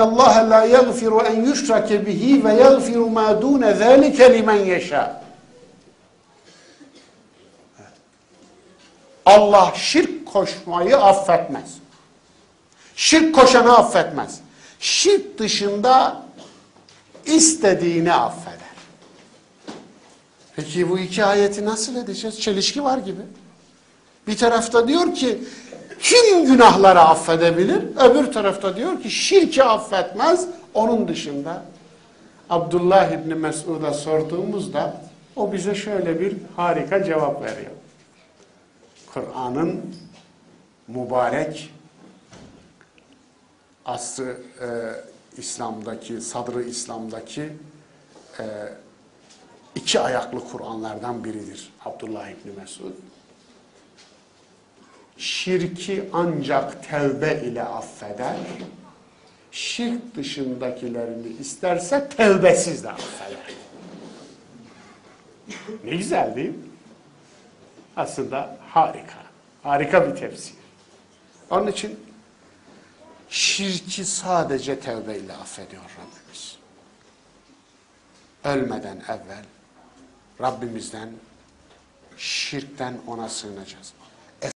Allah la yaghfiru en yushrake bihi ve yaghfiru ma dun zalika limen yasha. Allah şirk koşmayı affetmez. Şirk koşanı affetmez. Şirk dışında istediğini affeder. Peki bu iki ayeti nasıl edeceğiz? Çelişki var gibi. Bir tarafta diyor ki tüm günahları affedebilir. Öbür tarafta diyor ki şirki affetmez. Onun dışında Abdullah İbni Mesud'a sorduğumuzda o bize şöyle bir harika cevap veriyor. Kur'an'ın mübarek aslı e, İslam'daki, sadrı İslam'daki e, iki ayaklı Kur'anlardan biridir Abdullah İbni Mesud. Şirki ancak tevbe ile affeder. Şirk dışındakilerini isterse tevbesiz de affeder. Ne güzel değil mi? Aslında harika. Harika bir tefsir. Onun için şirki sadece tevbeyle affediyor Rabbimiz. Ölmeden evvel Rabbimizden şirkten ona sığınacağız.